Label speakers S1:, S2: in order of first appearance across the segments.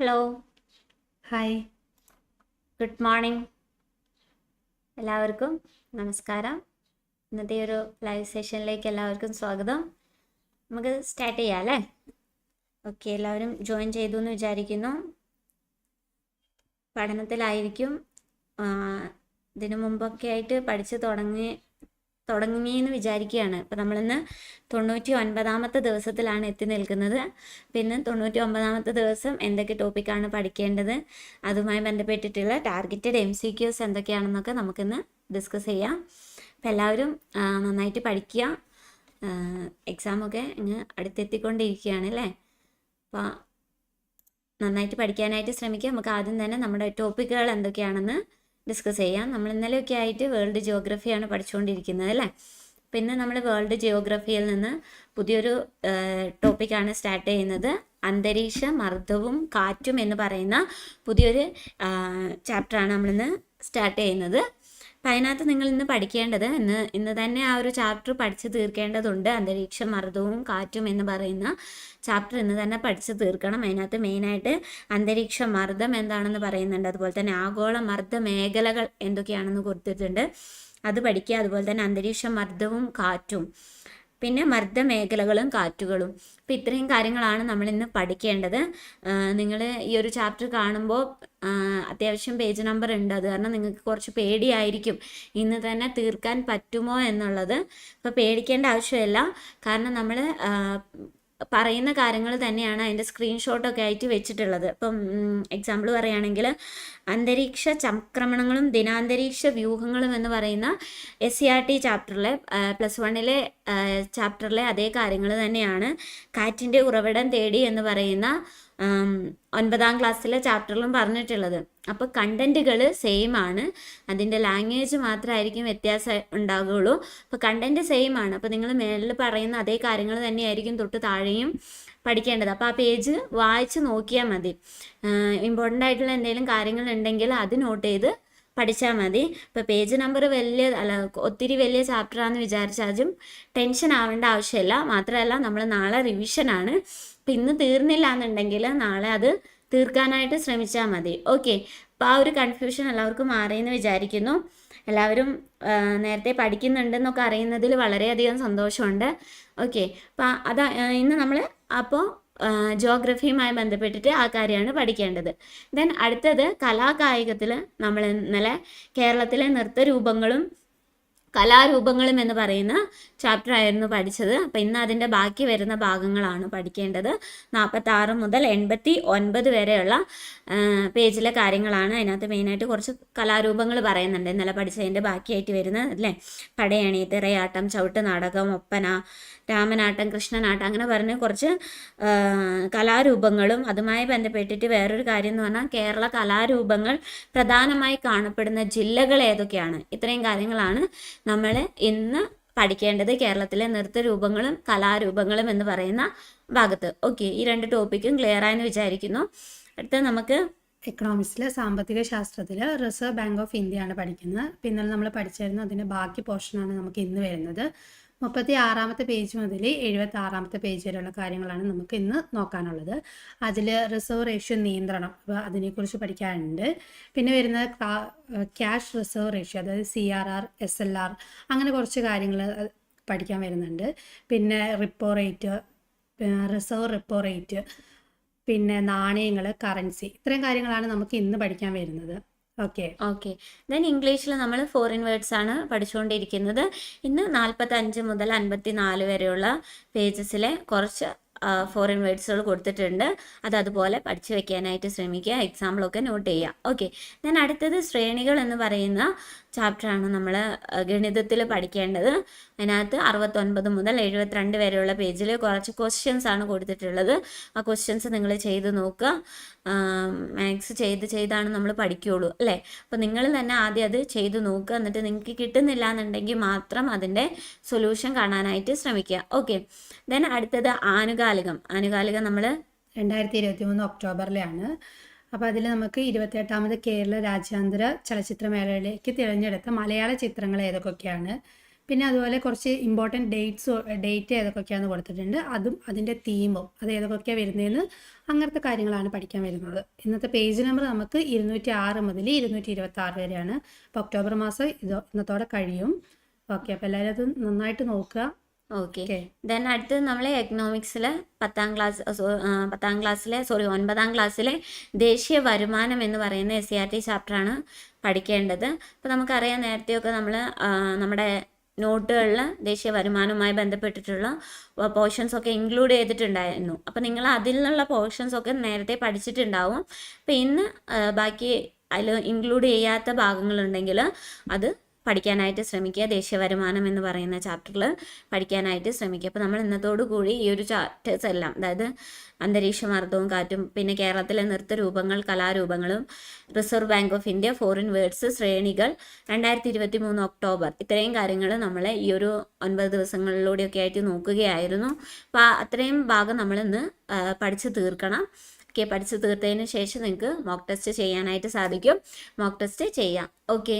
S1: Hello
S2: hi
S1: good morning എല്ലാവർക്കും നമസ്കാരം. ഇന്നത്തെ ഒരു ലൈവ് സെഷനിലേക്ക് എല്ലാവർക്കും സ്വാഗതം. നമുക്ക് സ്റ്റാർട്ട് ചെയ്യാം അല്ലേ? ഓക്കെ എല്ലാവരും ജോയിൻ ചെയ്തു എന്ന് വിചാരിക്കുന്നു. പഠനത്തിലായിരിക്കും. ഇതിനു മുമ്പൊക്കെ ആയിട്ട് പഠിച്ചു തുടങ്ങി തുടങ്ങിയെന്ന് വിചാരിക്കുകയാണ്. അപ്പോൾ നമ്മളിന്ന് തൊണ്ണൂറ്റി ഒൻപതാമത്തെ ദിവസത്തിലാണ് എത്തി നിൽക്കുന്നത്. പിന്നെ തൊണ്ണൂറ്റി ഒമ്പതാമത്തെ ദിവസം എന്തൊക്കെ ടോപ്പിക്കാണ് പഠിക്കേണ്ടത് അതുമായി ബന്ധപ്പെട്ടിട്ടുള്ള ടാർഗറ്റഡ് എം സി ക്യൂസ് എന്തൊക്കെയാണെന്നൊക്കെ നമുക്കിന്ന് ഡിസ്കസ് ചെയ്യാം. അപ്പോൾ എല്ലാവരും നന്നായിട്ട് പഠിക്കുക. എക്സാമൊക്കെ ഇങ്ങ് അടുത്തെത്തിക്കൊണ്ടിരിക്കുകയാണ് അല്ലേ? അപ്പോൾ നന്നായിട്ട് പഠിക്കാനായിട്ട് ശ്രമിക്കുക. നമുക്ക് ആദ്യം തന്നെ നമ്മുടെ ടോപ്പിക്കുകൾ എന്തൊക്കെയാണെന്ന് ഡിസ്കസ് ചെയ്യാം. നമ്മൾ ഇന്നലെയൊക്കെ ആയിട്ട് വേൾഡ് ജിയോഗ്രഫിയാണ് പഠിച്ചുകൊണ്ടിരിക്കുന്നത് അല്ലേ? പിന്നെ നമ്മൾ വേൾഡ് ജിയോഗ്രഫിയിൽ നിന്ന് പുതിയൊരു ടോപ്പിക്കാണ് സ്റ്റാർട്ട് ചെയ്യുന്നത്. അന്തരീക്ഷ മർദ്ദവും കാറ്റും എന്ന് പറയുന്ന പുതിയൊരു ചാപ്റ്ററാണ് നമ്മളിന്ന് സ്റ്റാർട്ട് ചെയ്യുന്നത്. അപ്പം അതിനകത്ത് നിങ്ങൾ ഇന്ന് പഠിക്കേണ്ടത് ഇന്ന് ഇന്ന് തന്നെ ആ ഒരു ചാപ്റ്റർ പഠിച്ച് തീർക്കേണ്ടതുണ്ട്. അന്തരീക്ഷ മർദ്ദവും കാറ്റും എന്ന് പറയുന്ന ചാപ്റ്റർ ഇന്ന് തന്നെ പഠിച്ച് തീർക്കണം. അതിനകത്ത് മെയിനായിട്ട് അന്തരീക്ഷ മർദ്ദം എന്താണെന്ന് പറയുന്നുണ്ട്. അതുപോലെ തന്നെ ആഗോള മർദ്ദ മേഖലകൾ എന്തൊക്കെയാണെന്ന് കൊടുത്തിട്ടുണ്ട്. അത് പഠിക്കുക. അതുപോലെ തന്നെ അന്തരീക്ഷ മർദ്ദവും കാറ്റും. പിന്നെ മർദ്ദ മേഖലകളും കാറ്റുകളും. അപ്പം ഇത്രയും കാര്യങ്ങളാണ് നമ്മൾ ഇന്ന് പഠിക്കേണ്ടത് നിങ്ങൾ ഈ ഒരു ചാപ്റ്റർ കാണുമ്പോൾ അത്യാവശ്യം പേജ് നമ്പർ ഉണ്ട്. അത് കാരണം നിങ്ങൾക്ക് കുറച്ച് പേടിയായിരിക്കും. ഇന്ന് തന്നെ തീർക്കാൻ പറ്റുമോ എന്നുള്ളത്. അപ്പോൾ പേടിക്കേണ്ട ആവശ്യമില്ല. കാരണം നമ്മൾ പറയുന്ന കാര്യങ്ങൾ തന്നെയാണ് അതിന്റെ സ്ക്രീൻഷോട്ടൊക്കെ ആയിട്ട് വെച്ചിട്ടുള്ളത്. ഇപ്പം എക്സാമ്പിൾ പറയുകയാണെങ്കിൽ അന്തരീക്ഷ ചംക്രമണങ്ങളും ദിനാന്തരീക്ഷ വ്യൂഹങ്ങളും എന്ന് പറയുന്ന എസ് സി ആർ ടി ചാപ്റ്ററിലെ പ്ലസ് വണ്ണിലെ ചാപ്റ്ററിലെ അതേ കാര്യങ്ങൾ തന്നെയാണ്. കാറ്റിന്റെ ഉറവിടം തേടി എന്ന് പറയുന്ന ഒൻപതാം ക്ലാസ്സിലെ ചാപ്റ്ററിലും പറഞ്ഞിട്ടുള്ളത്. അപ്പോൾ കണ്ടന്റുകൾ സെയിം ആണ്. അതിന്റെ ലാംഗ്വേജ് മാത്രമായിരിക്കും വ്യത്യാസം ഉണ്ടാകുള്ളൂ അപ്പോൾ കണ്ടന്റ് സെയിം ആണ്. അപ്പോൾ നിങ്ങൾ മേളിൽ പറയുന്ന അതേ കാര്യങ്ങൾ തന്നെയായിരിക്കും തൊട്ട് താഴെയും പഠിക്കേണ്ടത്. അപ്പോൾ ആ പേജ് വായിച്ച് നോക്കിയാൽ മതി. ഇമ്പോർട്ടന്റ് ആയിട്ടുള്ള എന്തെങ്കിലും കാര്യങ്ങൾ ഉണ്ടെങ്കിൽ അത് നോട്ട് ചെയ്ത് പഠിച്ചാൽ മതി. ഇപ്പോൾ പേജ് നമ്പർ വലിയ അല്ല ഒത്തിരി വലിയ ചാപ്റ്ററാണെന്ന് വിചാരിച്ചാലും ടെൻഷൻ ആവേണ്ട ആവശ്യമില്ല. മാത്രമല്ല നമ്മൾ നാളെ റിവിഷനാണ് അപ്പം ഇന്ന് തീർന്നില്ല എന്നുണ്ടെങ്കിൽ നാളെ അത് തീർക്കാനായിട്ട് ശ്രമിച്ചാൽ മതി. ഓക്കെ അപ്പോൾ ആ ഒരു കൺഫ്യൂഷൻ എല്ലാവർക്കും മാറിയെന്ന് വിചാരിക്കുന്നു. എല്ലാവരും നേരത്തെ പഠിക്കുന്നുണ്ടെന്നൊക്കെ അറിയുന്നതിൽ വളരെയധികം സന്തോഷമുണ്ട്. ഓക്കെ അപ്പം അതാ ഇന്ന് നമ്മൾ അപ്പോൾ ജോഗ്രഫിയുമായി ബന്ധപ്പെട്ടിട്ട് ആ കാര്യമാണ് പഠിക്കേണ്ടത്. ദെൻ അടുത്തത് കലാകായികത്തിൽ നമ്മൾ ഇന്നലെ കേരളത്തിലെ നൃത്തരൂപങ്ങളും കലാരൂപങ്ങളും എന്ന് പറയുന്ന ചാപ്റ്റർ ആയിരുന്നു പഠിച്ചത്. അപ്പം ഇന്ന് അതിന്റെ ബാക്കി വരുന്ന ഭാഗങ്ങളാണ് പഠിക്കേണ്ടത്. നാൽപ്പത്തി ആറ് മുതൽ എൺപത്തി ഒൻപത് വരെയുള്ള പേജിലെ കാര്യങ്ങളാണ്. അതിനകത്ത് മെയിനായിട്ട് കുറച്ച് കലാരൂപങ്ങൾ പറയുന്നുണ്ട്. ഇന്നലെ പഠിച്ചതിന്റെ ബാക്കിയായിട്ട് വരുന്ന അല്ലേ? പടയണി തിറയാട്ടം ചവിട്ട് നാടകം ഒപ്പന രാമനാട്ടം കൃഷ്ണനാട്ടം അങ്ങനെ പറഞ്ഞ് കുറച്ച് കലാരൂപങ്ങളും അതുമായി ബന്ധപ്പെട്ടിട്ട് വേറൊരു കാര്യം എന്ന് പറഞ്ഞാൽ കേരള കലാരൂപങ്ങൾ പ്രധാനമായി കാണപ്പെടുന്ന ജില്ലകൾ ഏതൊക്കെയാണ്? ഇത്രയും കാര്യങ്ങളാണ് നമ്മൾ ഇന്ന് പഠിക്കേണ്ടത് കേരളത്തിലെ നൃത്ത രൂപങ്ങളും കലാരൂപങ്ങളും എന്ന് പറയുന്ന ഭാഗത്ത്. ഓക്കെ ഈ രണ്ട് ടോപ്പിക്കും ക്ലിയർ ആയെന്ന് വിചാരിക്കുന്നു. അടുത്ത നമുക്ക്
S2: എക്കണോമിക്സിൽ സാമ്പത്തിക ശാസ്ത്രത്തിൽ റിസർവ് ബാങ്ക് ഓഫ് ഇന്ത്യയാണ് പഠിക്കുന്നത്. പിന്നെ നമ്മൾ പഠിച്ചിരുന്ന അതിന്റെ ബാക്കി പോർഷനാണ് നമുക്ക് ഇന്ന് വരുന്നത്. മുപ്പത്തി ആറാമത്തെ പേജ് മുതൽ എഴുപത്തി ആറാമത്തെ പേജ് വരെയുള്ള കാര്യങ്ങളാണ് നമുക്ക് ഇന്ന് നോക്കാനുള്ളത്. അതിൽ റിസർവ് റേഷ്യോ നിയന്ത്രണം അപ്പോൾ അതിനെക്കുറിച്ച് പഠിക്കാനുണ്ട്. പിന്നെ വരുന്നത് ക്യാഷ് റിസർവ് റേഷ്യോ അതായത് C R R S L R അങ്ങനെ കുറച്ച് കാര്യങ്ങൾ പഠിക്കാൻ വരുന്നുണ്ട്. പിന്നെ repo rate reserve repo rate പിന്നെ നാണയങ്ങൾ കറൻസി ഇത്രയും കാര്യങ്ങളാണ് നമുക്ക് ഇന്ന് പഠിക്കാൻ വരുന്നത്. ഓക്കെ.
S1: ഓക്കെ. ദെൻ ഇംഗ്ലീഷിൽ നമ്മൾ ഫോറിൻ വേർഡ്സ് ആണ് പഠിച്ചുകൊണ്ടിരിക്കുന്നത് ഇന്ന് നാൽപ്പത്തി അഞ്ച് മുതൽ അൻപത്തി നാല് വരെയുള്ള പേജസിലെ കുറച്ച് ഫോറിൻ വേർഡ്സുകൾ കൊടുത്തിട്ടുണ്ട്. അത് അതുപോലെ പഠിച്ചു വെക്കാനായിട്ട് ശ്രമിക്കുക. എക്സാമ്പിളൊക്കെ നോട്ട് ചെയ്യുക. ഓക്കെ ഞാൻ അടുത്തത് ശ്രേണികൾ എന്ന് പറയുന്ന ചാപ്റ്ററാണ് നമ്മൾ ഗണിതത്തിൽ പഠിക്കേണ്ടത്. അതിനകത്ത് അറുപത്തൊൻപത് മുതൽ എഴുപത്തിരണ്ട് വരെയുള്ള പേജിൽ കുറച്ച് ക്വസ്റ്റ്യൻസ് ആണ് കൊടുത്തിട്ടുള്ളത്. ആ ക്വസ്റ്റ്യൻസ് നിങ്ങൾ ചെയ്ത് നോക്കുക. മാത്സ് ചെയ്ത് ചെയ്താണ് നമ്മൾ പഠിക്കുകയുള്ളൂ അല്ലേ? അപ്പോൾ നിങ്ങൾ തന്നെ ആദ്യം അത് ചെയ്ത് നോക്കുക. എന്നിട്ട് നിങ്ങൾക്ക് കിട്ടുന്നില്ല എന്നുണ്ടെങ്കിൽ മാത്രം അതിന്റെ സൊല്യൂഷൻ കാണാനായിട്ട് ശ്രമിക്കുക. ഓക്കെ ദെൻ അടുത്തത് ആനുകാലികം ആനുകാലികം നമ്മൾ
S2: രണ്ടായിരത്തി ഇരുപത്തി മൂന്ന് ഒക്ടോബറിലാണ്. അപ്പോൾ അതിൽ നമുക്ക് ഇരുപത്തിയെട്ടാമത് കേരള രാജ്യാന്തര ചലച്ചിത്രമേളയിലേക്ക് തിരഞ്ഞെടുത്ത മലയാള ചിത്രങ്ങൾ ഏതൊക്കെയാണ് പിന്നെ അതുപോലെ കുറച്ച് ഇമ്പോർട്ടന്റ് ഡേറ്റ്സ് ഡേറ്റ് ഏതൊക്കെയാണെന്ന് കൊടുത്തിട്ടുണ്ട്. അതും അതിന്റെ തീമും അത് ഏതൊക്കെയാണ് വരുന്നതെന്ന് അങ്ങനത്തെ കാര്യങ്ങളാണ് പഠിക്കാൻ വരുന്നത്. ഇന്നത്തെ പേജ് നമ്പർ നമുക്ക് ഇരുന്നൂറ്റി ആറ് മുതൽ ഇരുന്നൂറ്റി ഇരുപത്തി ആറ് വരെയാണ്. അപ്പോൾ ഒക്ടോബർ മാസം ഇത് ഇന്നത്തോടെ കഴിയും. ഓക്കെ അപ്പോൾ എല്ലാവരും അത് നന്നായിട്ട് നോക്കുക.
S1: ഓക്കെ ദെൻ അടുത്ത് നമ്മൾ എക്കണോമിക്സിൽ പത്താം ക്ലാസ് സോ- ആ, പത്താം ക്ലാസ്സിലെ സോറി ഒൻപതാം ക്ലാസ്സിലെ ദേശീയ വരുമാനം എന്ന് പറയുന്ന എസ് സി ആർ ടി ചാപ്റ്ററാണ് പഠിക്കേണ്ടത്. അപ്പോൾ നമുക്കറിയാം നേരത്തെയൊക്കെ നമ്മൾ നമ്മുടെ നോട്ടുകളിൽ ദേശീയ വരുമാനവുമായി ബന്ധപ്പെട്ടിട്ടുള്ള പോർഷൻസ് ഒക്കെ ഇൻക്ലൂഡ് ചെയ്തിട്ടുണ്ടായിരുന്നു. അപ്പോൾ നിങ്ങൾ അതിൽ നിന്നുള്ള പോർഷൻസ് ഒക്കെ നേരത്തെ പഠിച്ചിട്ടുണ്ടാവും. അപ്പോൾ ഇന്ന് ബാക്കി അതിൽ ഇൻക്ലൂഡ് ചെയ്യാത്ത ഭാഗങ്ങളുണ്ടെങ്കിൽ അത് പഠിക്കാനായിട്ട് ശ്രമിക്കുക ദേശീയ വരുമാനം എന്ന് പറയുന്ന ചാപ്റ്ററിൽ പഠിക്കാനായിട്ട് ശ്രമിക്കുക. അപ്പോൾ നമ്മൾ ഇന്നത്തോടുകൂടി ഈ ഒരു ചാപ്റ്റേഴ്സ് എല്ലാം അതായത് അന്തരീക്ഷ മർദ്ദവും കാറ്റും പിന്നെ കേരളത്തിലെ നൃത്ത രൂപങ്ങൾ കലാരൂപങ്ങളും reserve bank of India foreign words ശ്രേണികൾ രണ്ടായിരത്തി ഇരുപത്തി മൂന്ന് ഒക്ടോബർ ഇത്രയും കാര്യങ്ങൾ നമ്മൾ ഈ ഒരു ഒൻപത് ദിവസങ്ങളിലൂടെയൊക്കെ ആയിട്ട് നോക്കുകയായിരുന്നു. അപ്പോൾ അത്രയും ഭാഗം നമ്മളിന്ന് പഠിച്ച് തീർക്കണം. ഓക്കെ പഠിച്ചു തീർത്തതിന് ശേഷം നിങ്ങൾക്ക് മോക്ക് ടെസ്റ്റ് ചെയ്യാനായിട്ട് സാധിക്കും. മോക്ക് ടെസ്റ്റ് ചെയ്യാം. ഓക്കെ.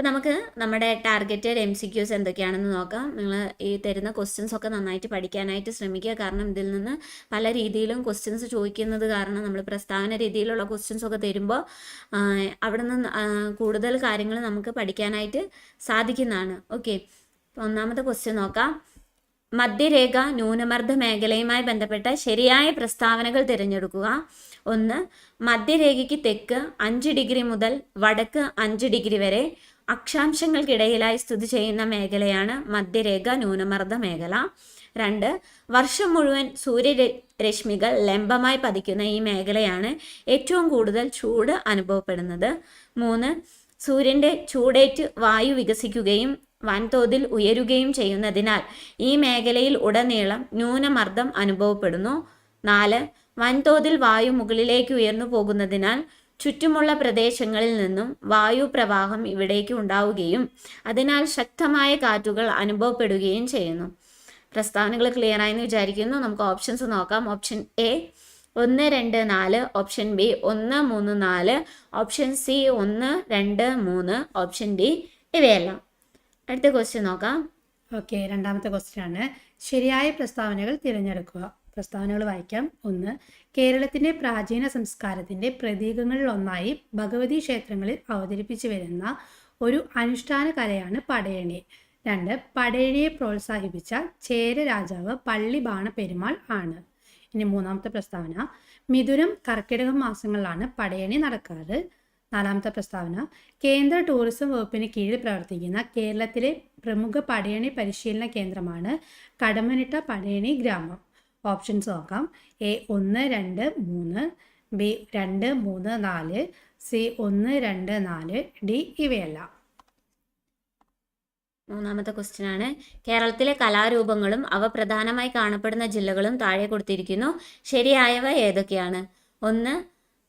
S1: അപ്പോൾ നമുക്ക് നമ്മുടെ ടാർഗറ്റഡ് എം സി ക്യൂസ് എന്തൊക്കെയാണെന്ന് നോക്കാം. നിങ്ങൾ ഈ തരുന്ന ക്വസ്റ്റ്യൻസ് ഒക്കെ നന്നായിട്ട് പഠിക്കാനായിട്ട് ശ്രമിക്കുക. കാരണം ഇതിൽ നിന്ന് പല രീതിയിലും ക്വസ്റ്റ്യൻസ് ചോദിക്കുന്നത് കാരണം നമ്മൾ പ്രസ്താവന രീതിയിലുള്ള ക്വസ്റ്റ്യൻസ് ഒക്കെ തരുമ്പോൾ അവിടെ നിന്ന് കൂടുതൽ കാര്യങ്ങൾ നമുക്ക് പഠിക്കാനായിട്ട് സാധിക്കുന്നതാണ്. ഓക്കെ ഒന്നാമത്തെ ക്വസ്റ്റ്യൻ നോക്കാം. മധ്യരേഖ ന്യൂനമർദ്ദ മേഖലയുമായി ബന്ധപ്പെട്ട ശരിയായ പ്രസ്താവനകൾ തിരഞ്ഞെടുക്കുക. ഒന്ന് മധ്യരേഖയ്ക്ക് തെക്ക് അഞ്ച് ഡിഗ്രി മുതൽ വടക്ക് അഞ്ച് ഡിഗ്രി വരെ അക്ഷാംശങ്ങൾക്കിടയിലായി സ്ഥിതി ചെയ്യുന്ന മേഖലയാണ് മധ്യരേഖ ന്യൂനമർദ്ദ മേഖല. രണ്ട് വർഷം മുഴുവൻ സൂര്യരശ്മികൾ ലംബമായി പതിക്കുന്ന ഈ മേഖലയാണ് ഏറ്റവും കൂടുതൽ ചൂട് അനുഭവപ്പെടുന്നത്. മൂന്ന് സൂര്യന്റെ ചൂടേറ്റ് വായു വികസിക്കുകയും വൻതോതിൽ ഉയരുകയും ചെയ്യുന്നതിനാൽ ഈ മേഖലയിൽ ഉടനീളം ന്യൂനമർദ്ദം അനുഭവപ്പെടുന്നു. നാല് വൻതോതിൽ വായു മുകളിലേക്ക് ഉയർന്നു പോകുന്നതിനാൽ ചുറ്റുമുള്ള പ്രദേശങ്ങളിൽ നിന്നും വായു പ്രവാഹം ഇവിടേക്ക് ഉണ്ടാവുകയും അതിനാൽ ശക്തമായ കാറ്റുകൾ അനുഭവപ്പെടുകയും ചെയ്യുന്നു. പ്രസ്താവനകൾ ക്ലിയർ ആയെന്ന് വിചാരിക്കുന്നു. നമുക്ക് ഓപ്ഷൻസ് നോക്കാം. ഓപ്ഷൻ എ ഒന്ന് രണ്ട് നാല് ഓപ്ഷൻ ബി ഒന്ന് മൂന്ന് നാല് ഓപ്ഷൻ സി ഒന്ന് രണ്ട് മൂന്ന് ഓപ്ഷൻ ഡി ഇവയെല്ലാം. അടുത്ത ക്വസ്റ്റ്യൻ നോക്കാം.
S2: ഓക്കെ രണ്ടാമത്തെ ക്വസ്റ്റ്യൻ ആണ്. ശരിയായ പ്രസ്താവനകൾ തിരഞ്ഞെടുക്കുക. പ്രസ്താവനകൾ വായിക്കാം. ഒന്ന് കേരളത്തിന്റെ പ്രാചീന സംസ്കാരത്തിന്റെ പ്രതീകങ്ങളിൽ ഒന്നായി ഭഗവതി ക്ഷേത്രങ്ങളിൽ അവതരിപ്പിച്ചു വരുന്ന ഒരു അനുഷ്ഠാന കലയാണ് പടയണി. രണ്ട് പടയണിയെ പ്രോത്സാഹിപ്പിച്ച ചേര രാജാവ് പള്ളി ബാണ പെരുമാൾ ആണ്. ഇനി മൂന്നാമത്തെ പ്രസ്താവന മിഥുനം കർക്കിടകം മാസങ്ങളിലാണ് പടയണി നടക്കാറ്. നാലാമത്തെ പ്രസ്താവന കേന്ദ്ര ടൂറിസം വകുപ്പിന് കീഴിൽ പ്രവർത്തിക്കുന്ന കേരളത്തിലെ പ്രമുഖ പടയണി പരിശീലന കേന്ദ്രമാണ് കടമനിട്ട പടയണി ഗ്രാമം. ഓപ്ഷൻസ് നോക്കാം. എ ഒന്ന് രണ്ട് മൂന്ന് ബി രണ്ട് മൂന്ന് നാല് സി ഒന്ന് രണ്ട് നാല് ഡി ഇവയല്ല.
S1: മൂന്നാമത്തെ ക്വസ്റ്റ്യൻ ആണ് കേരളത്തിലെ കലാരൂപങ്ങളും അവ പ്രധാനമായി കാണപ്പെടുന്ന ജില്ലകളും താഴെ കൊടുത്തിരിക്കുന്നു. ശരിയായവ ഏതൊക്കെയാണ്? ഒന്ന്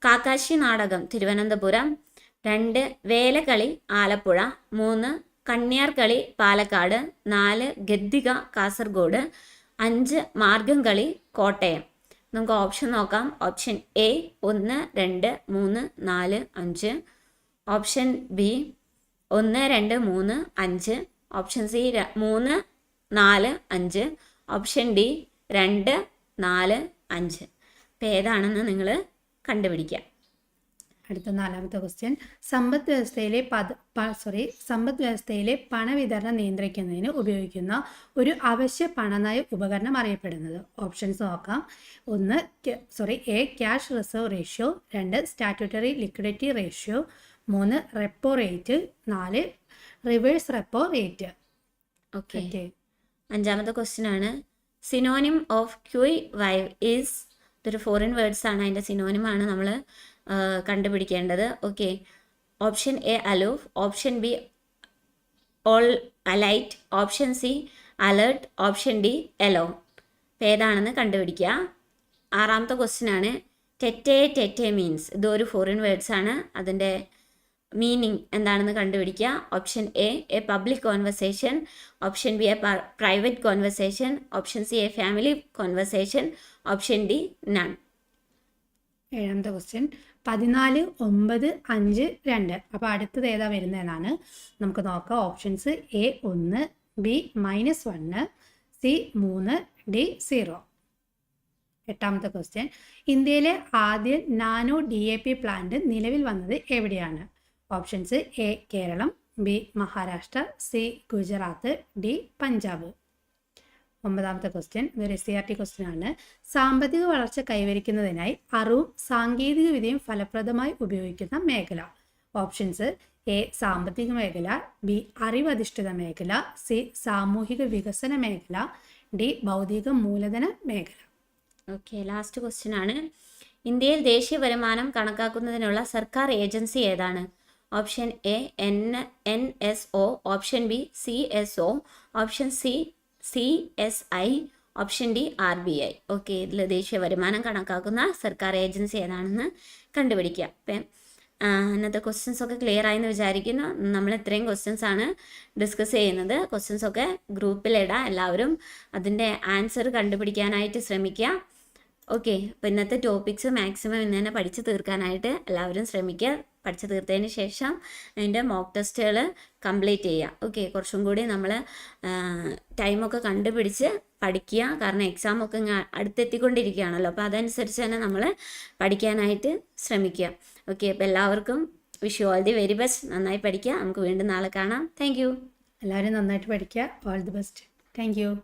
S1: കാക്കാശി നാടകം തിരുവനന്തപുരം. രണ്ട് വേലകളി ആലപ്പുഴ. മൂന്ന് കണ്യാർകളി പാലക്കാട്. നാല് ഗദ്ദിക കാസർഗോഡ്. അഞ്ച് മാർഗം കളി കോട്ടയം. നമുക്ക് ഓപ്ഷൻ നോക്കാം. ഓപ്ഷൻ എ ഒന്ന് രണ്ട് മൂന്ന് നാല് അഞ്ച്. ഓപ്ഷൻ ബി ഒന്ന് രണ്ട് മൂന്ന് അഞ്ച്. ഓപ്ഷൻ സി മൂന്ന് നാല് അഞ്ച്. ഓപ്ഷൻ ഡി രണ്ട് നാല് അഞ്ച്. അപ്പം ഏതാണെന്ന് നിങ്ങൾ കണ്ടുപിടിക്കുക
S2: അടുത്ത നാലാമത്തെ ക്വസ്റ്റ്യൻ സമ്പദ് വ്യവസ്ഥയിലെ പദ സോറി സമ്പദ് വ്യവസ്ഥയിലെ പണവിതരണം നിയന്ത്രിക്കുന്നതിന് ഉപയോഗിക്കുന്ന ഒരു അവശ്യ പണനയ ഉപകരണം അറിയപ്പെടുന്നത്. ഓപ്ഷൻസ് നോക്കാം. ഒന്ന് sorry A cash reserve ratio രണ്ട് സ്റ്റാറ്റ്യൂട്ടറി ലിക്വിഡിറ്റി റേഷ്യോ മൂന്ന് റെപ്പോ റേറ്റ് നാല് റിവേഴ്സ് റെപ്പോ റേറ്റ്
S1: ഓക്കെ അഞ്ചാമത്തെ ക്വസ്റ്റ്യൻ ആണ്. Synonym of qui vive is ഇതൊരു ഫോറിൻ വേർഡ്സ് ആണ്. അതിന്റെ സിനോനിമാണ് ആണ് നമ്മൾ കണ്ടുപിടിക്കേണ്ടത്. Okay. Option A aloof. Option B all alight. Option C alert. Option D allow. ഏതാണെന്ന് കണ്ടുപിടിക്കുക. ആറാമത്തെ ക്വസ്റ്റ്യൻ ആണ് ടെറ്റെ ടെറ്റെ മീൻസ്. ഇത് ഒരു ഫോറിൻ വേർഡ്സ് ആണ് അതിന്റെ മീനിങ് എന്താണെന്ന് കണ്ടുപിടിക്കുക. Option A a public conversation. Option B a private conversation. Option C a family conversation. Option D none.
S2: ഏഴാമത്തെ ക്വസ്റ്റ്യൻ. പതിനാല് ഒമ്പത് അഞ്ച് രണ്ട്. അപ്പോൾ അടുത്തത് ഏതാ വരുന്നതെന്നാണ് നമുക്ക് നോക്കാം. ഓപ്ഷൻസ് എ ഒന്ന് ബി മൈനസ് വണ്ണ് സി മൂന്ന് ഡി സീറോ എട്ടാമത്തെ ക്വസ്റ്റ്യൻ ഇന്ത്യയിലെ ആദ്യ nano D A P plant നിലവിൽ വന്നത് എവിടെയാണ്? Options A Keralam B Maharashtra C Gujarat D Punjab. ഒമ്പതാമത്തെ ക്വസ്റ്റ്യൻ ഇതൊരു S C R T question ആണ്. സാമ്പത്തിക വളർച്ച കൈവരിക്കുന്നതിനായി അറിവും സാങ്കേതിക വിദ്യയും ഫലപ്രദമായി ഉപയോഗിക്കുന്ന മേഖല. ഓപ്ഷൻസ് എ സാമ്പത്തിക മേഖല ബി അറിവധിഷ്ഠിത മേഖല സി സാമൂഹിക വികസന മേഖല ഡി ഭൗതിക മൂലധന മേഖല.
S1: ഓക്കെ ലാസ്റ്റ് ക്വസ്റ്റ്യൻ ആണ്. ഇന്ത്യയിൽ ദേശീയ വരുമാനം കണക്കാക്കുന്നതിനുള്ള സർക്കാർ ഏജൻസി ഏതാണ്? Option A N N S O option B C S O option C C S I option D R B I. Okay ഇതിൽ ദേശീയ വരുമാനം കണക്കാക്കുന്ന സർക്കാർ ഏജൻസി ഏതാണെന്ന് കണ്ടുപിടിക്കുക അപ്പം ഇന്നത്തെ ക്വസ്റ്റ്യൻസ് ഒക്കെ ക്ലിയർ ആയെന്ന് വിചാരിക്കുന്നു. നമ്മൾ ഇത്രയും ക്വസ്റ്റ്യൻസ് ആണ് ഡിസ്കസ് ചെയ്യുന്നത്. ക്വസ്റ്റ്യൻസ് ഒക്കെ ഗ്രൂപ്പിലിടാം എല്ലാവരും അതിന്റെ ആൻസർ കണ്ടുപിടിക്കാനായിട്ട് ശ്രമിക്കുക. ഓക്കെ അപ്പോൾ ഇന്നത്തെ ടോപ്പിക്സ് മാക്സിമം ഇന്ന് തന്നെ പഠിച്ചു തീർക്കാനായിട്ട് എല്ലാവരും ശ്രമിക്കുക. പഠിച്ചു തീർത്തതിന് ശേഷം അതിന്റെ മോക്ക് ടെസ്റ്റുകൾ കംപ്ലീറ്റ് ചെയ്യുക. ഓക്കെ കുറച്ചും കൂടി നമ്മൾ ടൈമൊക്കെ കണ്ടുപിടിച്ച് പഠിക്കുക. കാരണം എക്സാമൊക്കെ ഇങ്ങ് അടുത്തെത്തിക്കൊണ്ടിരിക്കുകയാണല്ലോ. അപ്പോൾ അതനുസരിച്ച് തന്നെ നമ്മൾ പഠിക്കാനായിട്ട് ശ്രമിക്കുക. ഓക്കെ അപ്പോൾ എല്ലാവർക്കും wish you all the very best നന്നായി പഠിക്കുക. നമുക്ക് വീണ്ടും നാളെ കാണാം. താങ്ക്
S2: എല്ലാവരും നന്നായിട്ട് പഠിക്കുക. All the best thank you